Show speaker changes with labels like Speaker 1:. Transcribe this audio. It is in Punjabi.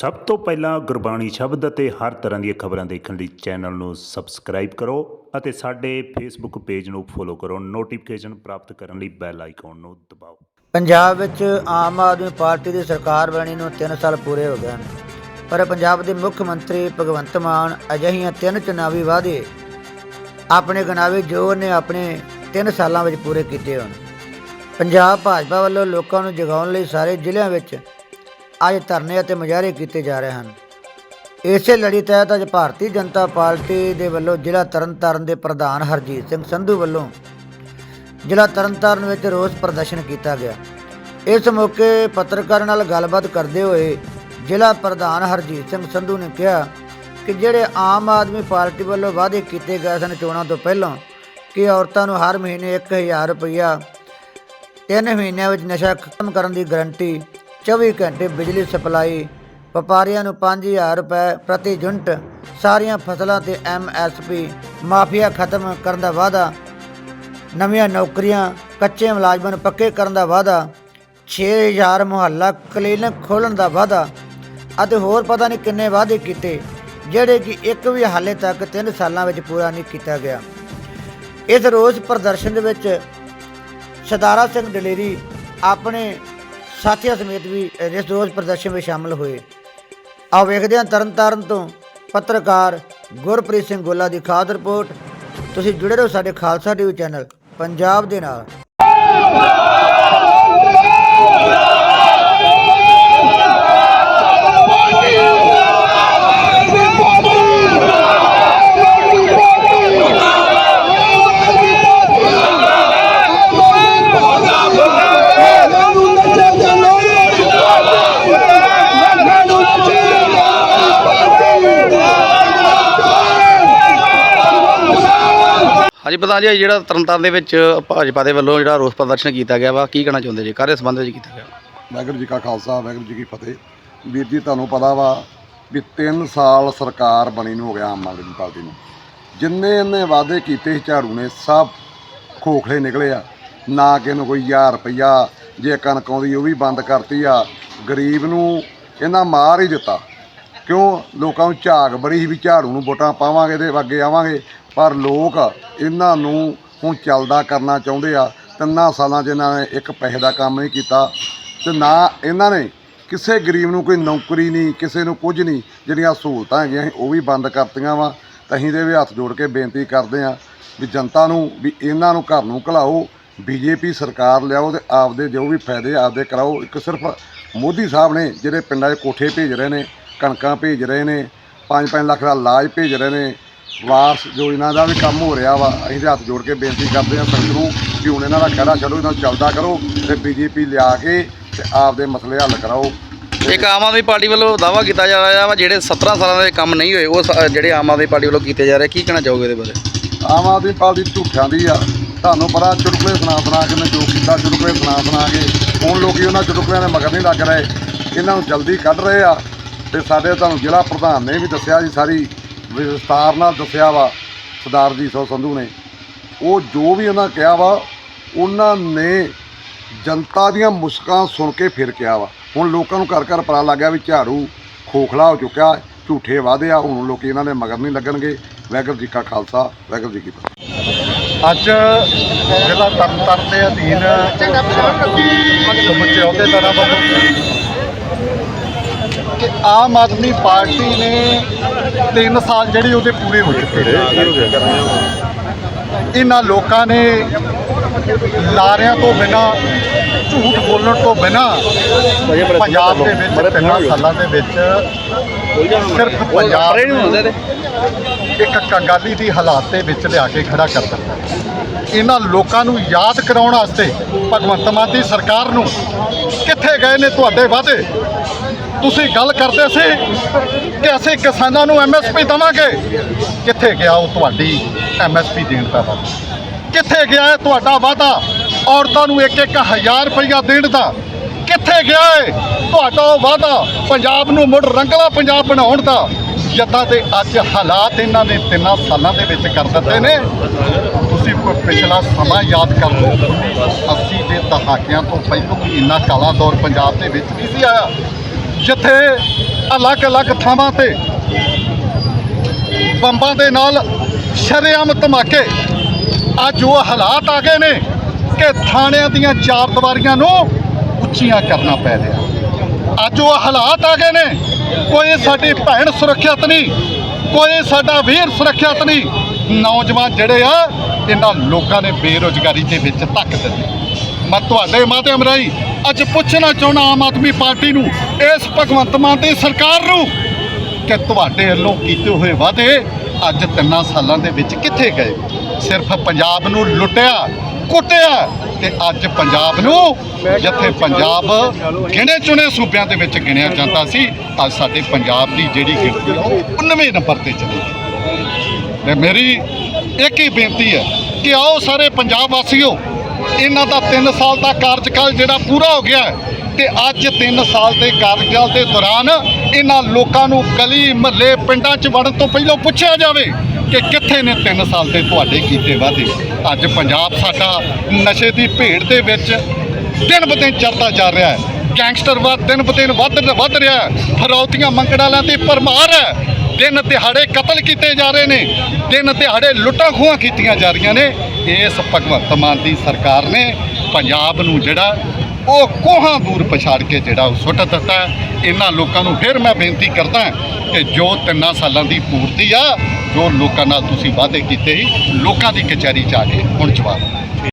Speaker 1: ਸਭ ਤੋਂ ਪਹਿਲਾਂ ਗੁਰਬਾਣੀ ਸ਼ਬਦ ਅਤੇ ਹਰ ਤਰ੍ਹਾਂ ਦੀਆਂ ਖਬਰਾਂ ਦੇਖਣ ਲਈ ਚੈਨਲ ਨੂੰ ਸਬਸਕ੍ਰਾਈਬ ਕਰੋ ਅਤੇ ਸਾਡੇ ਫੇਸਬੁੱਕ ਪੇਜ ਨੂੰ ਫੋਲੋ ਕਰੋ। ਨੋਟੀਫਿਕੇਸ਼ਨ ਪ੍ਰਾਪਤ ਕਰਨ ਲਈ ਬੈਲ ਆਈਕਨ ਨੂੰ ਦਬਾਓ।
Speaker 2: ਪੰਜਾਬ ਵਿੱਚ ਆਮ ਆਦਮੀ ਪਾਰਟੀ ਦੀ ਸਰਕਾਰ ਬਣੀ ਨੂੰ 3 ਸਾਲ ਪੂਰੇ ਹੋ ਗਏ ਹਨ। ਪਰ ਪੰਜਾਬ ਦੇ ਮੁੱਖ ਮੰਤਰੀ ਭਗਵੰਤ ਮਾਨ ਅਜਿਹੀਆਂ ਤਿੰਨ ਚੁਣਾਵੀ ਵਾਅਦੇ ਆਪਣੇ ਗਨਾਵੇ ਜੋ ਉਹਨੇ ਆਪਣੇ 3 ਸਾਲਾਂ ਵਿੱਚ ਪੂਰੇ ਕੀਤੇ ਹਨ ਪੰਜਾਬ ਭਾਜਪਾ ਵੱਲੋਂ ਲੋਕਾਂ ਨੂੰ ਜਗਾਉਣ ਲਈ ਸਾਰੇ ਜ਼ਿਲ੍ਹਿਆਂ ਵਿੱਚ ਅੱਜ ਧਰਨੇ ਅਤੇ ਮੁਜ਼ਾਹਰੇ ਕੀਤੇ ਜਾ ਰਹੇ ਹਨ। ਇਸੇ ਲੜੀ ਤਹਿਤ ਅੱਜ ਭਾਰਤੀ ਜਨਤਾ ਪਾਰਟੀ ਦੇ ਵੱਲੋਂ ਜ਼ਿਲ੍ਹਾ ਤਰਨਤਾਰਨ ਦੇ ਪ੍ਰਧਾਨ ਹਰਜੀਤ ਸਿੰਘ ਸੰਧੂ ਵੱਲੋਂ ਜ਼ਿਲ੍ਹਾ ਤਰਨਤਾਰਨ ਵਿੱਚ ਰੋਸ ਪ੍ਰਦਰਸ਼ਨ ਕੀਤਾ ਗਿਆ। ਇਸ ਮੌਕੇ ਪੱਤਰਕਾਰਾਂ ਨਾਲ ਗੱਲਬਾਤ ਕਰਦੇ ਹੋਏ ਜ਼ਿਲ੍ਹਾ ਪ੍ਰਧਾਨ ਹਰਜੀਤ ਸਿੰਘ ਸੰਧੂ ਨੇ ਕਿਹਾ ਕਿ ਜਿਹੜੇ ਆਮ ਆਦਮੀ ਪਾਰਟੀ ਵੱਲੋਂ ਵਾਅਦੇ ਕੀਤੇ ਗਏ ਸਨ ਚੋਣਾਂ ਤੋਂ ਪਹਿਲਾਂ ਕਿ ਔਰਤਾਂ ਨੂੰ ਹਰ ਮਹੀਨੇ 1000 ਰੁਪਇਆ ਤਿੰਨ ਮਹੀਨਿਆਂ ਵਿੱਚ ਨਸ਼ਾ ਖਤਮ ਕਰਨ ਦੀ ਗਰੰਟੀ 24 ਘੰਟੇ ਬਿਜਲੀ ਸਪਲਾਈ। ਵਪਾਰੀਆਂ ਨੂੰ 5000 ਰੁਪਏ ਪ੍ਰਤੀ ਯੂਨਿਟ। ਸਾਰੀਆਂ ਫਸਲਾਂ ਤੇ ਐਮਐਸਪੀ ਮਾਫੀਆ ਖਤਮ ਕਰਨ ਦਾ ਵਾਅਦਾ। ਨਵੀਆਂ ਨੌਕਰੀਆਂ, ਕੱਚੇ ਮੁਲਾਜ਼ਮਾਂ ਨੂੰ ਪੱਕੇ ਕਰਨ ਦਾ ਵਾਅਦਾ। 6000 ਮੁਹੱਲਾ ਕਲੀਨਿਕ ਖੋਲ੍ਹਣ ਦਾ ਵਾਅਦਾ। ਅਤੇ ਹੋਰ ਪਤਾ ਨਹੀਂ ਕਿੰਨੇ ਵਾਅਦੇ ਕੀਤੇ, ਜਿਹੜੇ ਕਿ ਇੱਕ ਵੀ ਹਾਲੇ ਤੱਕ 3 ਸਾਲਾਂ ਵਿੱਚ ਪੂਰਾ ਨਹੀਂ ਕੀਤਾ ਗਿਆ। ਇਸ ਰੋਸ ਪ੍ਰਦਰਸ਼ਨ ਦੇ ਵਿੱਚ ਸਦਾਰਾ ਸਿੰਘ ਦਲੇਰੀ ਆਪਣੇ ਸਾਥੀਆਂ ਸਮੇਤ ਵੀ ਇਸ ਰੋਜ਼ ਪ੍ਰਦਰਸ਼ਨ ਵਿੱਚ ਸ਼ਾਮਲ ਹੋਏ। ਆਓ ਵੇਖਦੇ ਹਾਂ ਤਰਨਤਾਰਨ ਤੋਂ ਪੱਤਰਕਾਰ ਗੁਰਪ੍ਰੀਤ ਸਿੰਘ ਗੋਲਾ ਦੀ ਖਾਸ ਰਿਪੋਰਟ। ਤੁਸੀਂ ਜੁੜੇ ਰਹੋ ਸਾਡੇ ਖਾਲਸਾ ਟੀਵੀ ਚੈਨਲ ਪੰਜਾਬ ਦੇ ਨਾਲ।
Speaker 3: ਹਾਂਜੀ ਜੀ ਜਿਹੜਾ ਤਰਨਤਾਰਨ ਦੇ ਵਿੱਚ ਭਾਜਪਾ ਦੇ ਵੱਲੋਂ ਜਿਹੜਾ ਰੋਸ ਪ੍ਰਦਰਸ਼ਨ ਕੀਤਾ ਗਿਆ ਵਾ, ਕੀ ਕਹਿਣਾ ਚਾਹੁੰਦੇ ਜੀ? ਕਾਹਦੇ ਸੰਬੰਧ ਵਿੱਚ ਕੀਤਾ ਗਿਆ?
Speaker 4: ਵਾਹਿਗੁਰੂ ਜੀ ਕਾ ਖਾਲਸਾ, ਵਾਹਿਗੁਰੂ ਜੀ ਕੀ ਫਤਿਹ। ਵੀਰ ਜੀ, ਤੁਹਾਨੂੰ ਪਤਾ ਵਾ ਵੀ 3 ਸਾਲ ਸਰਕਾਰ ਬਣੀ ਨੂੰ ਹੋ ਗਿਆ ਆਮ ਆਦਮੀ ਪਾਰਟੀ ਨੂੰ। ਜਿੰਨੇ ਇਹਨੇ ਵਾਅਦੇ ਕੀਤੇ ਸੀ ਝਾੜੂ ਨੇ, ਸਭ ਖੋਖਲੇ ਨਿਕਲੇ ਆ। ਨਾ ਕਿ ਨੂੰ ਕੋਈ 1000 ਰੁਪਈਆ ਜੇ ਕਣਕ ਆਉਂਦੀ, ਉਹ ਵੀ ਬੰਦ ਕਰਤੀ ਆ। ਗਰੀਬ ਨੂੰ ਇਹਨਾਂ ਮਾਰ ਹੀ ਦਿੱਤਾ। ਕਿਉਂ ਲੋਕਾਂ ਨੂੰ ਝਾਗ ਬੜੀ ਸੀ ਵੀ ਝਾੜੂ ਨੂੰ ਵੋਟਾਂ ਪਾਵਾਂਗੇ ਤੇ ਅੱਗੇ ਆਵਾਂਗੇ? ਪਰ ਲੋਕ ਇਹਨਾਂ ਨੂੰ ਹੁਣ ਚੱਲਦਾ ਕਰਨਾ ਚਾਹੁੰਦੇ ਆ। ਤਿੰਨਾਂ ਸਾਲਾਂ 'ਚ ਇਹਨਾਂ ਨੇ ਇੱਕ ਪੈਸੇ ਦਾ ਕੰਮ ਨਹੀਂ ਕੀਤਾ ਤੇ ਨਾ ਇਹਨਾਂ ਨੇ ਕਿਸੇ ਗਰੀਬ ਨੂੰ ਕੋਈ ਨੌਕਰੀ ਨਹੀਂ, ਕਿਸੇ ਨੂੰ ਕੁਝ ਨਹੀਂ, ਜਿਹੜੀਆਂ ਸਹੂਲਤਾਂ ਹੈਗੀਆਂ ਸੀ ਉਹ ਵੀ ਬੰਦ ਕਰਤੀਆਂ ਵਾ। ਤਾਂ ਅਸੀਂ ਦੇ ਵੀ ਹੱਥ ਜੋੜ ਕੇ ਬੇਨਤੀ ਕਰਦੇ ਆ ਵੀ ਜਨਤਾ ਨੂੰ, ਵੀ ਇਹਨਾਂ ਨੂੰ ਘਰ ਨੂੰ ਘਲਾਓ, ਬੀਜੇਪੀ ਸਰਕਾਰ ਲਿਆਓ ਤੇ ਆਪਦੇ ਜੋ ਵੀ ਫਾਇਦੇ ਆਪਦੇ ਕਰਾਓ। ਇੱਕ ਸਿਰਫ ਮੋਦੀ ਸਾਹਿਬ ਨੇ ਜਿਹੜੇ ਪਿੰਡਾਂ 'ਚ ਕੋਠੇ ਭੇਜ ਰਹੇ ਨੇ ਕਣਕਾਂ ਭੇਜ ਰਹੇ ਨੇ 5-5 ਲੱਖ ਦਾ ਇਲਾਜ ਭੇਜ ਰਹੇ ਨੇ। ਵਾਰਸ ਯੋਜਨਾ ਦਾ ਵੀ ਕੰਮ ਹੋ ਰਿਹਾ ਵਾ ਅਸੀਂ ਤੇ ਹੱਥ ਜੋੜ ਕੇ ਬੇਨਤੀ ਕਰਦੇ ਹਾਂ ਸੰਗਤ ਨੂੰ ਕਿ ਹੁਣ ਇਹਨਾਂ ਦਾ ਖਹਿੜਾ ਛੱਡੋ ਇਹਨਾਂ ਨੂੰ ਚੱਲਦਾ ਕਰੋ ਤੇ ਬੀਜੇਪੀ ਲਿਆ ਕੇ ਤੇ ਆਪਦੇ ਮਸਲੇ ਹੱਲ ਕਰਾਓ।
Speaker 3: ਇੱਕ ਆਮ ਆਦਮੀ ਪਾਰਟੀ ਵੱਲੋਂ ਦਾਵਾ ਕੀਤਾ ਜਾ ਰਿਹਾ ਵਾ ਜਿਹੜੇ 17 ਸਾਲਾਂ ਦੇ ਕੰਮ ਨਹੀਂ ਹੋਏ ਉਹ ਸ- ਜਿਹੜੇ ਆਮ ਆਦਮੀ ਪਾਰਟੀ ਵੱਲੋਂ ਕੀਤੇ ਜਾ ਰਹੇ ਕੀ ਕਹਿਣਾ ਚਾਹੋਗੇ ਇਹਦੇ ਬਾਰੇ?
Speaker 4: ਆਮ ਆਦਮੀ ਪਾਰਟੀ ਝੂਠਿਆਂ ਦੀ ਆ। ਤੁਹਾਨੂੰ ਪਤਾ ਚੁਟਕਲੇ ਸੁਣਾ ਸੁਣਾ ਕੇ ਨੇ ਜੋ ਕੀਤਾ ਚੁਟਕਲੇ ਸੁਣਾ ਸੁਣਾ ਕੇ। ਹੁਣ ਲੋਕੀ ਉਹਨਾਂ ਚੁਟਕਲਿਆਂ ਦੇ ਮਗਰ ਨਹੀਂ ਲੱਗ ਰਹੇ। ਇਹਨਾਂ ਨੂੰ ਜਲਦੀ ਕੱਢ ਰਹੇ ਆ। ਤੇ ਸਾਡੇ ਤੁਹਾਨੂੰ ਜ਼ਿਲ੍ਹਾ ਪ੍ਰਧਾਨ ਨੇ ਵੀ ਦੱਸਿਆ ਜੀ ਸਾਰੀ ਵਿਸਤਾਰ ਨਾਲ ਦੱਸਿਆ ਵਾ ਸਰਦਾਰ ਜੀ ਸੋ ਸੰਧੂ ਨੇ। ਉਹ ਜੋ ਵੀ ਉਹਨਾਂ ਕਿਹਾ ਵਾ ਉਹਨਾਂ ਨੇ ਜਨਤਾ ਦੀਆਂ ਮੁਸਕਾਂ ਸੁਣ ਕੇ ਫਿਰ ਕਿਹਾ ਵਾ। ਹੁਣ ਲੋਕਾਂ ਨੂੰ ਘਰ ਘਰ ਪਤਾ ਲੱਗ ਗਿਆ ਵੀ ਝਾੜੂ ਖੋਖਲਾ ਹੋ ਚੁੱਕਿਆ ਝੂਠੇ ਵਾਅਦੇ ਆ ਹੁਣ ਲੋਕੀ ਇਹਨਾਂ ਦੇ ਮਗਰ ਨਹੀਂ ਲੱਗਣਗੇ। ਵਾਹਿਗੁਰੂ ਜੀ ਕਾ ਖਾਲਸਾ ਵਾਹਿਗੁਰੂ ਜੀ ਕੀ ਫਤਿਹ।
Speaker 5: ਅੱਜ ਜ਼ਿਲ੍ਹਾ ਤਰਨਤਾਰਨ ਦੇ ਅਧੀਨ ਸਮੁੱਚੇ ਅਹੁਦੇਦਾਰਾਂ ਵੱਲੋਂ ਕਿ ਆਮ ਆਦਮੀ ਪਾਰਟੀ ਨੇ 3 ਸਾਲ ਜਿਹੜੀ ਉਹਦੇ ਪੂਰੇ ਹੋ ਚੁੱਕੇ ਨੇ। ਇਹਨਾਂ ਲੋਕਾਂ ਨੇ ਲਾਰਿਆਂ ਤੋਂ ਬਿਨਾ ਝੂਠ ਬੋਲਣ ਤੋਂ ਬਿਨਾ ਪੰਜਾਬ ਦੇ ਵਿੱਚ ਤਿੰਨਾਂ ਸਾਲਾਂ ਦੇ ਵਿੱਚ ਸਿਰਫ ਪੰਜਾਬ ਇੱਕ ਕੰਗਾਲੀ ਦੀ ਹਾਲਾਤ ਦੇ ਵਿੱਚ ਲਿਆ ਕੇ ਖੜਾ ਕਰ ਦਿੱਤਾ। ਇਹਨਾਂ ਲੋਕਾਂ ਨੂੰ ਯਾਦ ਕਰਾਉਣ ਵਾਸਤੇ ਭਗਵੰਤ ਮਾਨ ਦੀ ਸਰਕਾਰ ਨੂੰ ਕਿੱਥੇ ਗਏ ਨੇ ਤੁਹਾਡੇ ਵਾਅਦੇ? ਤੁਸੀਂ ਗੱਲ ਕਰਦੇ ਸੀ ਕਿ ਅਸੀਂ ਕਿਸਾਨਾਂ ਨੂੰ ਐਮਐਸਪੀ ਦਵਾਂਗੇ। ਕਿੱਥੇ ਗਿਆ ਉਹ ਤੁਹਾਡੀ ਐਮਐਸਪੀ ਦੇਣ ਦਾ ਵਾਅਦਾ? ਕਿੱਥੇ ਗਿਆ ਹੈ ਤੁਹਾਡਾ ਵਾਅਦਾ? ਔਰਤਾਂ ਨੂੰ ਇੱਕ ਇੱਕ ਹਜ਼ਾਰ ਰੁਪਈਆ ਦੇਣ ਦਾ। ਕਿੱਥੇ ਗਿਆ ਹੈ ਤੁਹਾਡਾ ਉਹ ਵਾਅਦਾ? ਪੰਜਾਬ ਨੂੰ ਮੁੜ ਰੰਗਲਾ ਪੰਜਾਬ ਬਣਾਉਣ ਦਾ। ਜਿੱਦਾਂ ਦੇ ਅੱਜ ਹਾਲਾਤ ਇਹਨਾਂ ਨੇ ਤਿੰਨਾਂ ਸਾਲਾਂ ਦੇ ਵਿੱਚ ਕਰ ਦਿੱਤੇ ਨੇ। ਤੁਸੀਂ ਕੋਈ ਪਿਛਲਾ ਸਮਾਂ ਯਾਦ ਕਰ ਲਓ। 80 ਦੇ ਦਹਾਕਿਆਂ ਤੋਂ ਪਹਿਲਾਂ ਵੀ ਇੰਨਾ ਕਾਲਾ ਦੌਰ ਪੰਜਾਬ ਦੇ ਵਿੱਚ ਨਹੀਂ ਸੀ ਆਇਆ। ਜਿੱਥੇ ਅਲੱਗ-ਅਲੱਗ ਥਾਵਾਂ ਤੇ ਬੰਬਾਂ ਦੇ ਨਾਲ ਸ਼ਰੇਆਮ ਧਮਾਕੇ। ਅੱਜ ਉਹ ਹਾਲਾਤ ਆ ਗਏ ਨੇ ਕਿ ਥਾਣਿਆਂ ਦੀਆਂ ਚਾਰ ਦੀਵਾਰੀਆਂ ਨੂੰ ਉੱਚੀਆਂ ਕਰਨਾ ਪੈ ਰਿਹਾ। ਅੱਜ ਉਹ ਹਾਲਾਤ ਆ ਗਏ ਨੇ, ਕੋਈ ਸਾਡੀ ਭੈਣ ਸੁਰੱਖਿਅਤ ਨਹੀਂ, ਕੋਈ ਸਾਡਾ ਵੀਰ ਸੁਰੱਖਿਅਤ ਨਹੀਂ। ਨੌਜਵਾਨ ਜਿਹੜੇ ਆ, ਇਹਨਾਂ ਲੋਕਾਂ ਨੇ ਬੇਰੁਜ਼ਗਾਰੀ ਦੇ ਵਿੱਚ ਧੱਕ ਦਿੱਤੇ। ਮੈਂ ਤੁਹਾਡੇ ਮਾਧਿਅਮ ਰਾਹੀਂ ਅੱਜ ਪੁੱਛਣਾ ਚਾਹੁੰਦਾ ਆਮ ਆਦਮੀ ਪਾਰਟੀ ਨੂੰ, ਇਸ ਭਗਵੰਤ ਮਾਨ ਦੀ ਸਰਕਾਰ ਨੂੰ, ਕਿ ਤੁਹਾਡੇ ਵੱਲੋਂ ਕੀਤੇ ਹੋਏ ਵਾਅਦੇ ਅੱਜ ਤਿੰਨਾਂ ਸਾਲਾਂ ਦੇ ਵਿੱਚ ਕਿੱਥੇ ਗਏ? ਸਿਰਫ ਪੰਜਾਬ ਨੂੰ ਲੁੱਟਿਆ, ਕੁੱਟਿਆ ਤੇ ਅੱਜ ਪੰਜਾਬ ਨੂੰ ਜਿੱਥੇ ਪੰਜਾਬ ਗਿਣੇ ਚੁਣੇ ਸੂਬਿਆਂ ਦੇ ਵਿੱਚ ਗਿਣਿਆ ਜਾਂਦਾ ਸੀ, ਅੱਜ ਸਾਡੇ ਪੰਜਾਬ ਦੀ ਜਿਹੜੀ ਗਿਣਤੀ ਆ, ਉਹ 19ਵੇਂ ਨੰਬਰ ਤੇ ਚਲੀ ਗਈ। ਤੇ ਮੇਰੀ ਇੱਕ ਹੀ ਬੇਨਤੀ ਹੈ ਕਿ ਆਓ ਸਾਰੇ ਪੰਜਾਬ ਵਾਸੀਓ ਇਹਨਾਂ ਦਾ 3 ਸਾਲ ਦਾ ਕਾਰਜਕਾਲ ਜਿਹੜਾ ਪੂਰਾ ਹੋ ਗਿਆ ਹੈ ਤੇ ਅੱਜ 3 ਸਾਲ ਦੇ ਕਾਰਜਕਾਲ ਦੇ ਦੌਰਾਨ ਇਹਨਾਂ ਲੋਕਾਂ ਨੂੰ ਗਲੀ ਮਹੱਲੇ ਪਿੰਡਾਂ 'ਚ ਵੜਨ ਤੋਂ ਪਹਿਲਾਂ ਪੁੱਛਿਆ ਜਾਵੇ ਕਿ ਕਿੱਥੇ ਨੇ 3 ਸਾਲ ਦੇ ਤੁਹਾਡੇ ਕੀਤੇ ਵਾਅਦੇ। ਅੱਜ ਪੰਜਾਬ ਸਾਡਾ ਨਸ਼ੇ ਦੀ ਭੇੜ ਦੇ ਵਿੱਚ ਦਿਨ ਬ ਦਿਨ ਚੜਦਾ ਜਾ ਰਿਹਾ ਹੈ। ਗੈਂਗਸਟਰਵਾਦ ਦਿਨ ਬ ਦਿਨ ਵੱਧ ਵੱਧ ਰਿਹਾ ਫਰੌਤੀਆਂ ਮੰਗਣਾਲਾਂ 'ਤੇ ਭਰਮਾਰ ਹੈ। ਦਿਨ ਦਿਹਾੜੇ ਕਤਲ ਕੀਤੇ ਜਾ ਰਹੇ ਨੇ। ਦਿਨ ਦਿਹਾੜੇ ਲੁੱਟਾਂ ਖੋਹਾਂ ਕੀਤੀਆਂ ਜਾ ਰਹੀਆਂ ਨੇ। ਇਸ ਭਗਵੰਤ ਮਾਨ ਦੀ ਸਰਕਾਰ ਨੇ ਪੰਜਾਬ ਨੂੰ ਜਿਹੜਾ ਉਹ ਕੋਹਾਂ ਦੂਰ ਪਛਾੜ ਕੇ ਜਿਹੜਾ ਉਹ ਸੁੱਟ ਦਿੱਤਾ ਇਹਨਾਂ ਲੋਕਾਂ ਨੂੰ ਫਿਰ ਮੈਂ ਬੇਨਤੀ ਕਰਦਾ ਕਿ ਜੋ ਤਿੰਨਾਂ ਸਾਲਾਂ ਦੀ ਪੂਰਤੀ ਆ, ਜੋ ਲੋਕਾਂ ਨਾਲ ਤੁਸੀਂ ਵਾਅਦੇ ਕੀਤੇ ਸੀ, ਲੋਕਾਂ ਦੀ ਕਚਹਿਰੀ 'ਚ ਆ ਕੇ ਹੁਣ ਜਵਾਬ